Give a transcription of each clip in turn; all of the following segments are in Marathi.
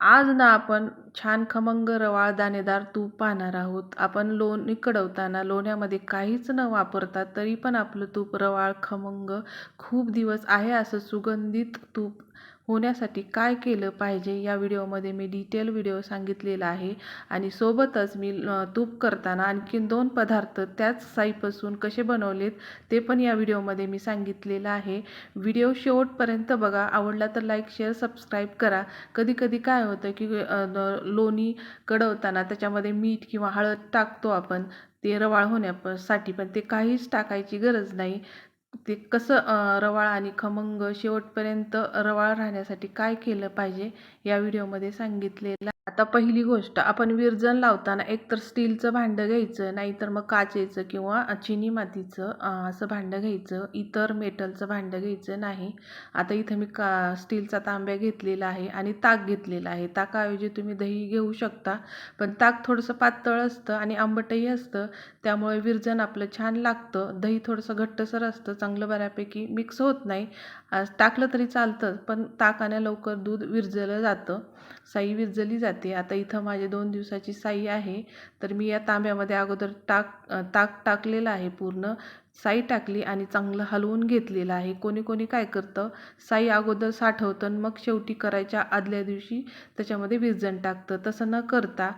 आज ना आपण छान खमंग रवाळ दाणेदार तूप पाहणार आहोत. आपण लोणी कडवताना लोण्यामध्ये काहीच न वापरता तरी पण आपलं तूप रवाळ खमंग खूप दिवस आहे असं सुगंधित तूप होण्यासाठी काय केलं पाहिजे या व्हिडिओमध्ये मी डिटेल व्हिडिओ सांगितलेला आहे. आणि सोबतच मी तूप करताना आणखीन दोन पदार्थ त्याच साईपासून कसे बनवलेत ते पण या व्हिडिओमध्ये मी सांगितलेलं आहे. व्हिडिओ शेवटपर्यंत बघा. आवडला तर लाईक शेअर सबस्क्राईब करा. कधी कधी काय होतं की लोणी कडवताना त्याच्यामध्ये मीठ किंवा हळद टाकतो आपण. ते रवाळ होण्यासाठी पण ते काहीच टाकायची गरज नाही. ते कसं रवाळ आणि खमंग शेवटपर्यंत रवाळ राहण्यासाठी काय केलं पाहिजे या व्हिडिओमध्ये सांगितलेलं आता पहिली गोष्ट आपण विरजण लावताना एकतर स्टीलचं भांडं घ्यायचं नाहीतर मग काचेचं किंवा चिनी मातीचं असं भांडं घ्यायचं इतर मेटलचं भांडं घ्यायचं नाही. आता इथं मी का स्टीलचा तांब्या घेतलेला आहे आणि ताक घेतलेला आहे. ताकाऐवजी तुम्ही दही घेऊ शकता पण ताक थोडंसं पातळ असतं आणि आंबटही असतं त्यामुळे विरजण आपलं छान लागतं. दही थोडंसं घट्टसर असतं चांगलं बऱ्यापैकी मिक्स होत नाही. टाकलं तरी चालतं पण ताकाने लवकर दूध विरजलं जातं साई विरजली जाते. आता इथं माझे दोन दिवसाची साई आहे. तर मी या तांब्यामध्ये अगोदर टाक ताक टाकलेलं आहे पूर्ण. साई टाकली आणि चांगलं हलवून घेतलेलं आहे. कोणी कोणी काय करतं? साई अगोदर साठवतं मग शेवटी करायच्या आदल्या दिवशी त्याच्यामध्ये विरजण टाकतं. तसं न करता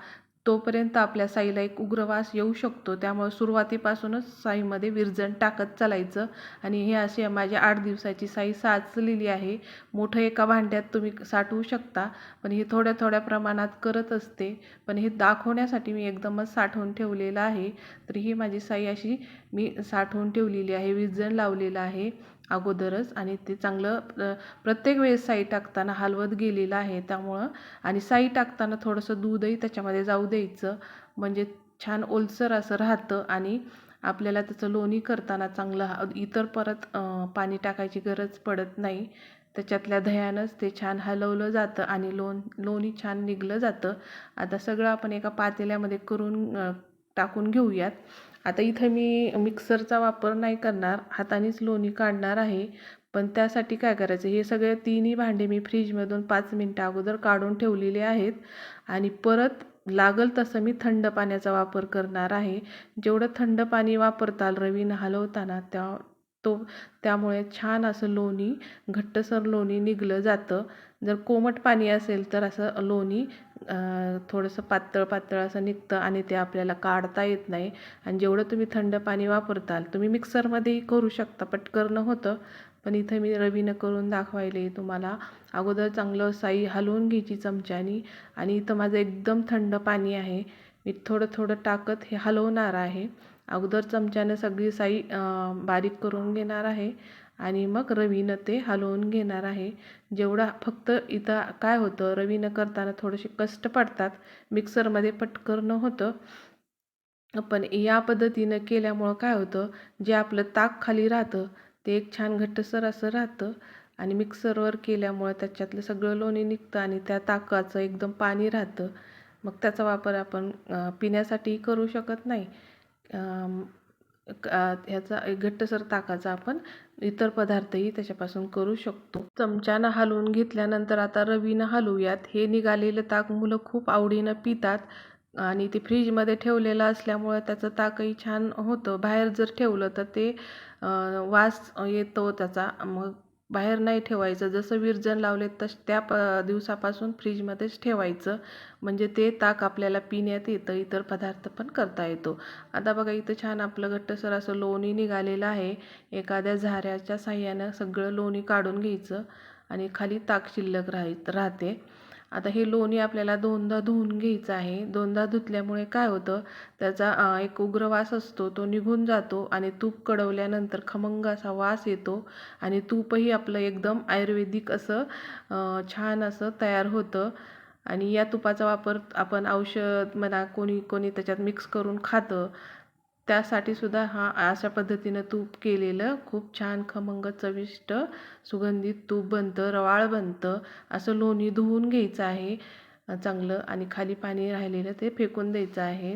तोपर्यंत आपल्या साईला एक उग्रवास येऊ शकतो. त्यामुळे सुरुवातीपासूनच साईमध्ये विरजण टाकत चालायचं. आणि हे असे माझी आठ दिवसाची साई साचलेली आहे. मोठं एका भांड्यात तुम्ही साठवू शकता. पण हे थोड्या थोड्या प्रमाणात करत असते. पण हे दाखवण्यासाठी मी एकदमच साठवून ठेवलेलं आहे. तर ही माझी साई अशी मी साठवून ठेवलेली आहे. विरजण लावलेलं आहे. अगोदरच आणि ते चांगलं प्रत्येक वेळेस साई टाकताना हलवत गेलेलं आहे त्यामुळं. आणि साई टाकताना थोडंसं दूधही त्याच्यामध्ये जाऊ द्यायचं. म्हणजे छान ओलसर असं राहतं आणि आपल्याला त्याचं लोणी करताना चांगलं इतर परत पाणी टाकायची गरज पडत नाही. त्याच्यातल्या दह्यानंच ते छान हलवलं जातं आणि लोण लोणी छान निघलं जातं. आता सगळं आपण एका पातेल्यामध्ये करून टाकून घेऊयात. आता इथं मी मिक्सरचा वापर नाही करणार हातानेच लोणी काढणार आहे. पण त्यासाठी काय करायचं? हे सगळे तिन्ही भांडे मी फ्रीजमधून पाच मिनटं अगोदर काढून ठेवलेले आहेत. आणि परत लागल तसं मी थंड पाण्याचा वापर करणार आहे. जेवढं थंड पाणी वापरताल रवीनं हलवताना त्या तो त्यामुळे छान असं लोणी घट्टसर लोणी निघलं जातं. जर कोमट पाणी असेल तर असं लोणी थोडंसं पातळ पातळ असं निघतं आणि ते आपल्याला काढता येत नाही. आणि जेवढं तुम्ही थंड पाणी वापरताल तुम्ही मिक्सरमध्येही करू शकता पटकरणं होतं. पण इथं मी रवीनं करून दाखवायले तुम्हाला. अगोदर चांगलं साई हलवून घ्यायची चमच्यानी आणि इथं माझं एकदम थंड पाणी आहे. मी थोडं थोडं टाकत हे हलवणार आहे. अगोदर चमच्यानं सगळी साई बारीक करून घेणार आहे. आणि मग रवीनं ते हलवून घेणार आहे. जेवढा फक्त इथं काय होतं रवीनं करताना थोडेसे कष्ट पडतात मिक्सरमध्ये पटकन होतं. पण या पद्धतीनं केल्यामुळं काय होतं जे आपलं ताक खाली राहतं ते एक छान घट्टसर असं राहतं. आणि मिक्सरवर केल्यामुळं त्याच्यातलं सगळं लोणी निघतं आणि त्या ताकाचं एकदम पाणी राहतं. मग त्याचा वापर आपण पिण्यासाठी करू शकत नाही. ह्याचा घट्टसर ताकाचा आपण इतर पदार्थही त्याच्यापासून करू शकतो. चमच्यानं हलवून घेतल्यानंतर आता रवीनं हलवूयात. हे निघालेलं ताक मुलं खूप आवडीनं पितात आणि ते फ्रीजमध्ये ठेवलेलं असल्यामुळं त्याचं ताकही छान होतं. बाहेर जर ठेवलं तर ते वास येतो त्याचा. मग बाहेर नाही ठेवायचं. जसं विरजण लावले तस त्या प दिवसापासून फ्रीजमध्येच ठेवायचं. म्हणजे ते ताक आपल्याला पिण्यात येतं इतर पदार्थ पण करता येतो. आता बघा इथं छान आपलं घट्टसर असं लोणी निघालेलं आहे. एखाद्या झाऱ्याच्या साह्यानं सगळं लोणी काढून घ्यायचं आणि खाली ताक शिल्लक राहाय राहते. आता हे लोणी आपल्याला दोनदा धुवून घ्यायचं आहे. दोनदा धुतल्यामुळे काय होतं? त्याचा एक उग्र वास असतो तो निघून जातो आणि तूप कडवल्यानंतर खमंग असा वास येतो आणि तूपही आपलं एकदम आयुर्वेदिक असं छान असं तयार होतं. आणि या तुपाचा वापर आपण औषध म्हणा कोणी कोणी त्याच्यात मिक्स करून खातं. त्यासाठी सुद्धा हा अशा पद्धतीनं तूप केलेलं खूप छान खमंग चविष्ट सुगंधित तूप बनतं रवाळ बनतं. असं लोणी धुवून घ्यायचं आहे चांगलं आणि खाली पाणी राहिलेलं ते फेकून द्यायचं आहे.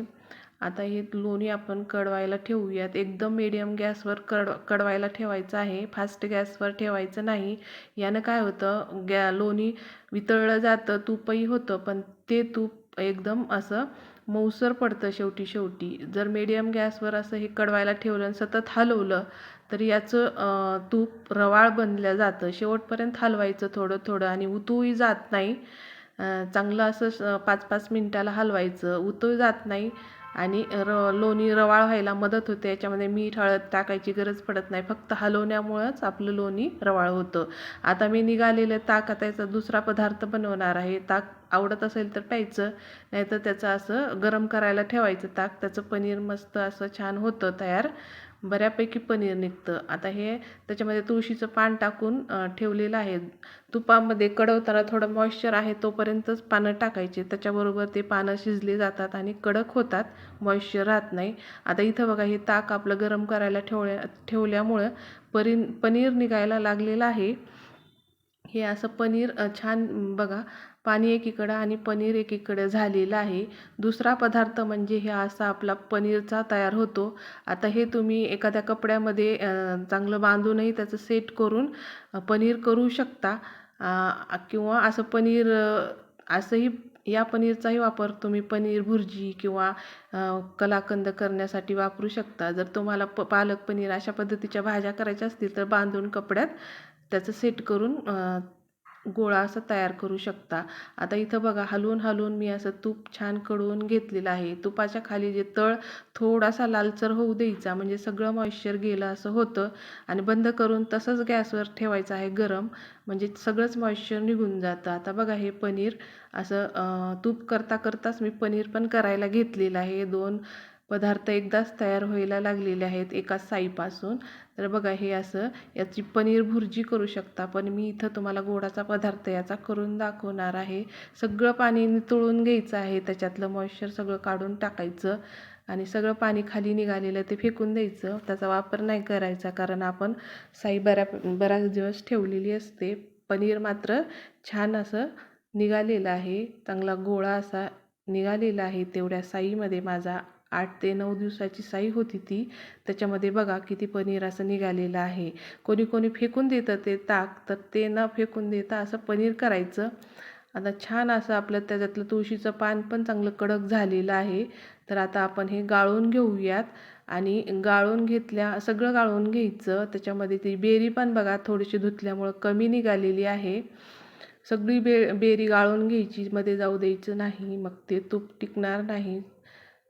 आता हे लोणी आपण कडवायला ठेवूयात. एकदम मीडियम गॅसवर कड कडवायला ठेवायचं आहे. फास्ट गॅसवर ठेवायचं नाही. यानं काय होतं? गॅ लोणी वितळलं जातं तूपही होतं. पण ते तूप एकदम असं मऊसर पडतं शेवटी शेवटी. जर मीडियम गॅसवर असं हे कडवायला ठेवलं आणि सतत हलवलं तर याचं तूप रवाळ बनलं जातं. शेवटपर्यंत हलवायचं थोडं थोडं आणि उतूही जात नाही. चांगलं असं पाच पाच मिनटाला हलवायचं. उतू जात नाही. आणि र लोणी रवाळ व्हायला मदत होते. याच्यामध्ये मीठ हळद टाकायची गरज पडत नाही. फक्त हलवण्यामुळंच आपलं लोणी रवाळ होतं. आता मी निघालेलं ताक आता याचा दुसरा पदार्थ बनवणार आहे. ताक आवडत असेल तर प्यायचं. नाहीतर त्याचं असं गरम करायला ठेवायचं ताक. त्याचं पनीर मस्त असं छान होतं तयार. बऱ्यापैकी पनीर निघतं. आता हे त्याच्यामध्ये तुळशीचं पान टाकून ठेवलेलं आहे. तुपामध्ये कडवताना थोडं मॉइश्चर आहे तोपर्यंतच पानं टाकायचे. त्याच्याबरोबर ते पानं शिजले जातात आणि कडक होतात. मॉइश्चर राहत नाही. आता इथं बघा हे ताक आपलं गरम करायला ठेवल्या ठेवल्यामुळं परी पनीर निघायला लागलेलं आहे. हे असं पनीर छान बघा पाणी एकीकडं आणि पनीर एकीकडे झालेलं आहे. दुसरा पदार्थ म्हणजे हे असा आपला पनीरचा तयार होतो. आता हे तुम्ही एखाद्या कपड्यामध्ये चांगलं बांधूनही त्याचं सेट करून पनीर करू शकता. किंवा असं पनीर असंही या पनीरचाही वापर तुम्ही पनीर भुर्जी किंवा कलाकंद करण्यासाठी वापरू शकता. जर तुम्हाला प पालक पनीर अशा पद्धतीच्या भाज्या करायच्या असतील तर बांधून कपड्यात त्याचं सेट करून गोळा असा तयार करू शकता. आता इथं बघा हलवून हलवून मी असं तूप छान कडवून घेतलेलं आहे. तुपाच्या खाली जे तळ थोडासा लालचर होऊ द्यायचा म्हणजे सगळं मॉइश्चर गेलं असं होतं आणि बंद करून तसंच गॅसवर ठेवायचं आहे गरम म्हणजे सगळंच मॉइश्चर निघून जातं. आता बघा हे पनीर असं तूप करता करताच मी पनीर पण करायला घेतलेलं आहे. दोन पदार्थ एकदाच तयार व्हायला लागलेले आहेत एका साईपासून. तर बघा हे असं याची पनीर भुर्जी करू शकता. पण मी इथं तुम्हाला गोडाचा पदार्थ याचा करून दाखवणार आहे. सगळं पाणी नितळून घ्यायचं आहे. त्याच्यातलं मॉइश्चर सगळं काढून टाकायचं आणि सगळं पाणी खाली निघालेलं ते फेकून द्यायचं. त्याचा वापर नाही करायचा कारण आपण साई बऱ्या बऱ्याच दिवस ठेवलेली असते. पनीर मात्र छान असं निघालेलं आहे. चांगला गोळा असा निघालेला आहे तेवढ्या साईमध्ये माझा. आठ ते नऊ दिवसाची साई होती ती. त्याच्यामध्ये बघा किती पनीर असं निघालेलं आहे. कोणी कोणी फेकून देतं ते ताक तर ते न फेकून देता असं पनीर करायचं. आता छान असं आपलं त्याच्यातलं तुळशीचं पान पण चांगलं कडक झालेलं आहे. तर आता आपण हे गाळून घेऊयात. आणि गाळून घेतल्या सगळं गाळून घ्यायचं. त्याच्यामध्ये ती बेरी पण बघा थोडीशी धुतल्यामुळं कमी निघालेली आहे. सगळी बे बेरी गाळून घ्यायची. मध्ये जाऊ द्यायचं नाही. मग ते तूप टिकणार नाही.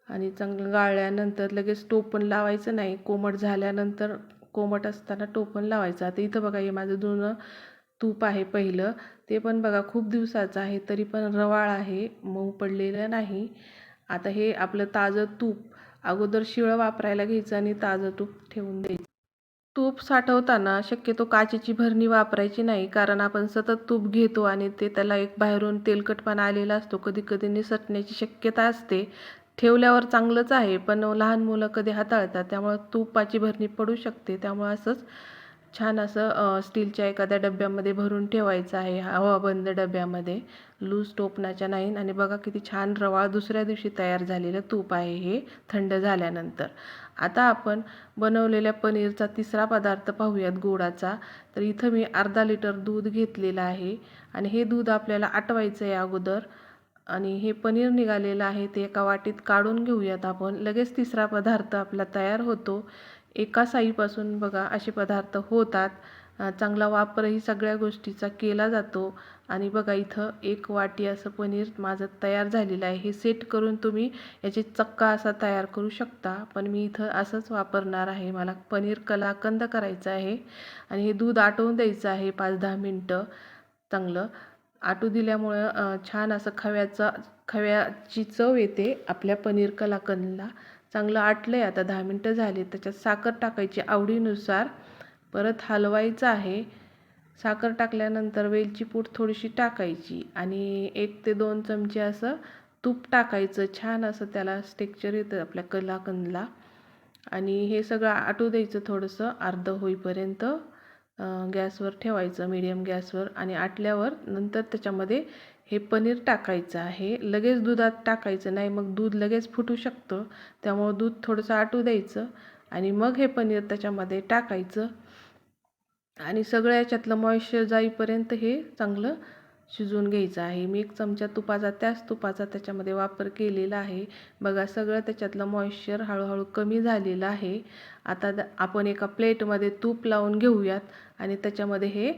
आणि चांगलं गाळल्यानंतर लगेच टोपण लावायचं नाही. कोमट झाल्यानंतर कोमट असताना टोपण लावायचं. आता इथं बघा हे माझं जुनं तूप आहे पहिलं. ते पण बघा खूप दिवसाचं आहे तरी पण रवाळ आहे मऊ पडलेलं नाही. आता हे आपलं ताजं तूप अगोदर शिळं वापरायला घ्यायचं आणि ताजं तूप ठेवून द्यायचं. तूप साठवताना शक्यतो काचेची भरणी वापरायची नाही कारण आपण सतत तूप घेतो आणि ते त्याला एक बाहेरून तेलकटपणा आलेला असतो. कधी कधी निसटण्याची शक्यता असते. ठेवल्यावर चांगलंच आहे पण लहान मुलं कधी हाताळतात त्यामुळं तुपाची भरणी पडू शकते. त्यामुळं असंच छान असं स्टीलच्या एखाद्या डब्यामध्ये भरून ठेवायचं आहे हवाबंद डब्यामध्ये. लूज टोपणाच्या नाही. आणि बघा किती छान रवाळ दुसऱ्या दिवशी तयार झालेलं तूप आहे हे थंड झाल्यानंतर. आता आपण बनवलेल्या पनीरचा तिसरा पदार्थ पाहूयात गोडाचा. तर इथं मी अर्धा लिटर दूध घेतलेलं आहे. आणि हे दूध आपल्याला आटवायचं आहे अगोदर. आणि हे पनीर निघालेलं आहे ते एका वाटीत काढून घेऊयात आपण. लगेच तिसरा पदार्थ आपला तयार होतो. एका साईपासून बघा असे पदार्थ होतात. चांगला वापरही सगळ्या गोष्टीचा केला जातो. आणि बघा इथं एक वाटी असं पनीर माझं तयार झालेलं आहे. हे सेट करून तुम्ही याचे चक्का असा तयार करू शकता. पण मी इथं असंच वापरणार आहे. मला पनीर कलाकंद करायचं आहे. आणि हे दूध आटवून द्यायचं आहे पाच दहा मिनटं. चांगलं. आटू दिल्यामुळं छान असं खव्याचा खव्याची चव येते. आपल्या पनीर कलाकंदला चांगलं आटलं आहे आता दहा मिनटं झाली. त्याच्यात साखर टाकायची आवडीनुसार. परत हलवायचं आहे. साखर टाकल्यानंतर वेलची पूड थोडीशी टाकायची आणि एक ते दोन चमचे असं तूप टाकायचं. छान असं त्याला स्टेक्चर येतं आपल्या कलाकंदला. आणि हे सगळं आटू द्यायचं थोडंसं. अर्ध होईपर्यंत गॅसवर ठेवायचं मीडियम गॅसवर आणि आटल्यावर नंतर त्याच्यामध्ये हे पनीर टाकायचं आहे. लगेच दुधात टाकायचं नाही मग दूध लगेच फुटू शकतं. त्यामुळं दूध थोडंसं आटू द्यायचं आणि मग हे पनीर त्याच्यामध्ये टाकायचं. आणि सगळ्या याच्यातलं मॉइश्चर जाईपर्यंत हे चांगलं शिजवून घ्यायचं आहे. मी एक चमचा तुपाचा त्याच तुपाचा त्याच्यामध्ये वापर केलेला आहे. बघा सगळं त्याच्यातलं मॉइश्चर हळूहळू कमी झालेलं आहे. आता द- आपण एका प्लेटमध्ये तूप लावून घेऊयात. आणि त्याच्यामध्ये हे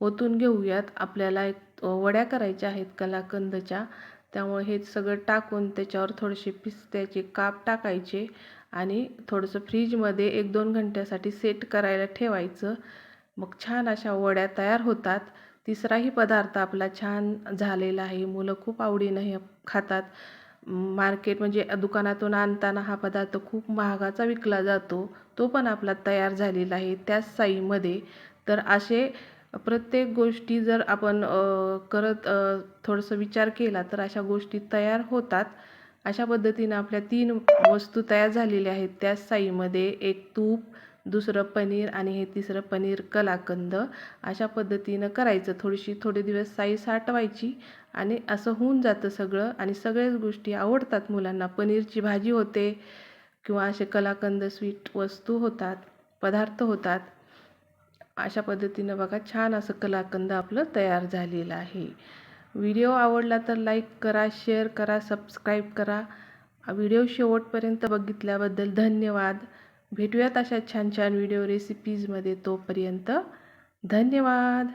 ओतून घेऊयात. आपल्याला एक वड्या करायच्या आहेत कलाकंदच्या. त्यामुळे हे सगळं टाकून त्याच्यावर थोडेसे पिस्त्याचे काप टाकायचे आणि थोडंसं फ्रीजमध्ये एक दोन घंट्यासाठी सेट करायला ठेवायचं. मग छान अशा वड्या तयार होतात. तिसराही पदार्थ आपला छान झालेला आहे. मुलं खूप आवडीनं हे खातात. मार्केट म्हणजे दुकानातून आणताना हा पदार्थ खूप महागाचा विकला जातो. तो पण आपला तयार झालेला आहे त्याच साईमध्ये तर असे प्रत्येक गोष्टी जर आपण करत थोडंसं विचार केला तर अशा गोष्टी तयार होतात. अशा पद्धतीनं आपल्या तीन वस्तू तयार झालेल्या आहेत. त्याच साईमध्ये एक तूप दुसरं पनीर आणि हे तिसरं पनीर कलाकंद. अशा पद्धतीनं करायचं. थोडीशी थोडे दिवस साई साठवायची आणि असं होऊन जातं सगळं. आणि सगळ्याच गोष्टी आवडतात मुलांना. पनीरची भाजी होते किंवा असे कलाकंद स्वीट वस्तू होतात पदार्थ होतात. अशा पद्धतीनं बघा छान असं कलाकंद आपलं तयार झालेलं आहे. व्हिडिओ आवडला तर लाईक करा शेअर करा सबस्क्राईब करा. व्हिडिओ शेवटपर्यंत बघितल्याबद्दल धन्यवाद. भेटूयात अशा छान छान व्हिडिओ रेसिपीजमध्ये तोपर्यंत. धन्यवाद.